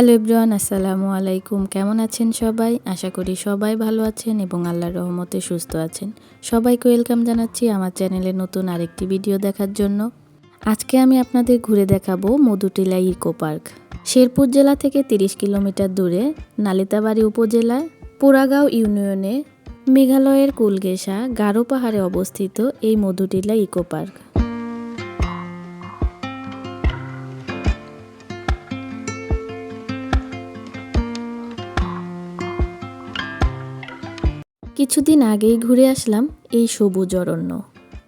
Hello everyone, আসসালামু আলাইকুম। কেমন আছেন সবাই? আশা করি সবাই ভালো আছেন এবং আল্লাহর রহমতে সুস্থ আছেন। সবাইকে ওয়েলকাম জানাচ্ছি আমার চ্যানেলে নতুন আরেকটি ভিডিও দেখার জন্য। আজকে আমি আপনাদের ঘুরে দেখাবো মধুটিলা ইকো পার্ক। শেরপুর জেলা থেকে 30 কিলোমিটার দূরে, নালিতাবাড়ি উপজেলায় পোড়াগাঁও ইউনিয়নে মেঘালয়ের কুলগেসা গারো পাহাড়ে অবস্থিত এই মধুটিলা ইকো পার্ক। কিছুদিন আগেই ঘুরে আসলাম এই সবুজ অরণ্য।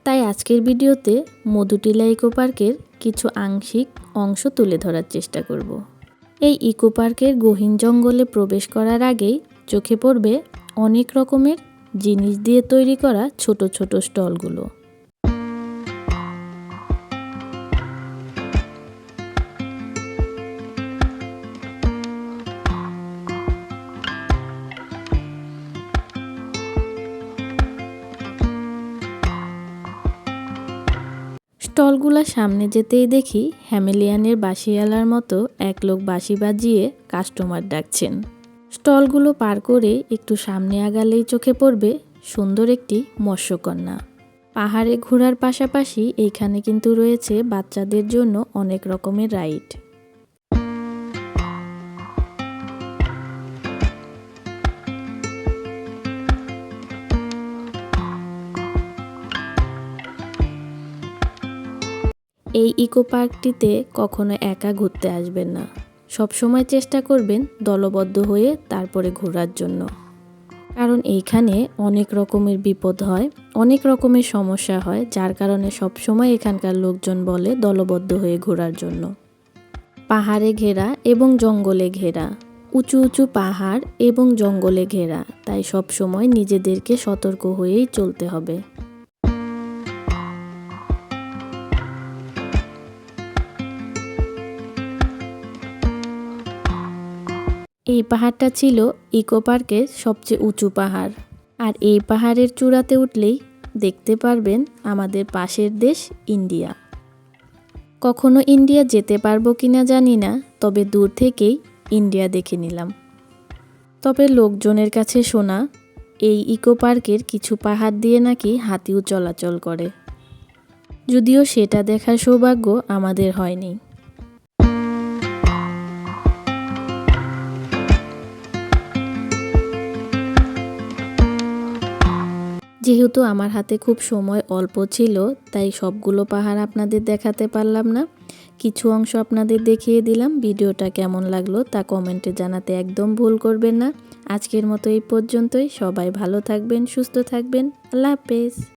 তাই আজকের ভিডিওতে মধুটিলা ইকো পার্কের কিছু আংশিক অংশ তুলে ধরার চেষ্টা করব। এই ইকো পার্কের গহীন জঙ্গলে প্রবেশ করার আগেই চোখে পড়বে অনেক রকমের জিনিস দিয়ে তৈরি করা ছোট ছোট স্টলগুলো। স্টলগুলোর সামনে যেতেই দেখি হ্যামেলিয়ানের বাসিয়ালার মতো এক লোক বাসি বাজিয়ে কাস্টমার ডাকছেন। স্টলগুলো পার করে একটু সামনে আগালেই চোখে পড়বে সুন্দর একটি মৎস্যকন্যা। পাহাড়ে ঘোরার পাশাপাশি এইখানে কিন্তু রয়েছে বাচ্চাদের জন্য অনেক রকমের রাইড। এই ইকো পার্কটিতে কখনো একা ঘুরতে আসবেন না। সবসময় চেষ্টা করবেন দলবদ্ধ হয়ে তারপরে ঘোরার জন্য। কারণ এইখানে অনেক রকমের বিপদ হয়, অনেক রকমের সমস্যা হয়, যার কারণে সবসময় এখানকার লোকজন বলে দলবদ্ধ হয়ে ঘোরার জন্য। পাহাড়ে ঘেরা এবং জঙ্গলে ঘেরা, উঁচু উঁচু পাহাড় এবং জঙ্গলে ঘেরা, তাই সবসময় নিজেদেরকে সতর্ক হয়েই চলতে হবে। এই পাহাড়টা ছিল ইকো পার্কের সবচেয়ে উঁচু পাহাড়। আর এই পাহাড়ের চূড়াতে উঠলেই দেখতে পারবেন আমাদের পাশের দেশ ইন্ডিয়া। কখনো ইন্ডিয়া যেতে পারব কিনা জানি না, তবে দূর থেকেই ইন্ডিয়া দেখে নিলাম। তবে লোকজনের কাছে শোনা, এই ইকো পার্কের কিছু পাহাড় দিয়ে নাকি হাতিও চলাচল করে। যদিও সেটা দেখার সৌভাগ্য আমাদের হয়নি। যেহেতু আমার হাতে খুব সময় অল্প ছিল, তাই সবগুলো পাহাড় আপনাদের দেখাতে পারলাম না। কিছু অংশ আপনাদের দেখিয়ে দিলাম, ভিডিওটা কেমন লাগল তা কমেন্টে জানাতে একদম ভুল করবেন না। আজকের মতো এই পর্যন্তই, সবাই ভালো থাকবেন, সুস্থ থাকবেন, আল্লাহ হাফেজ।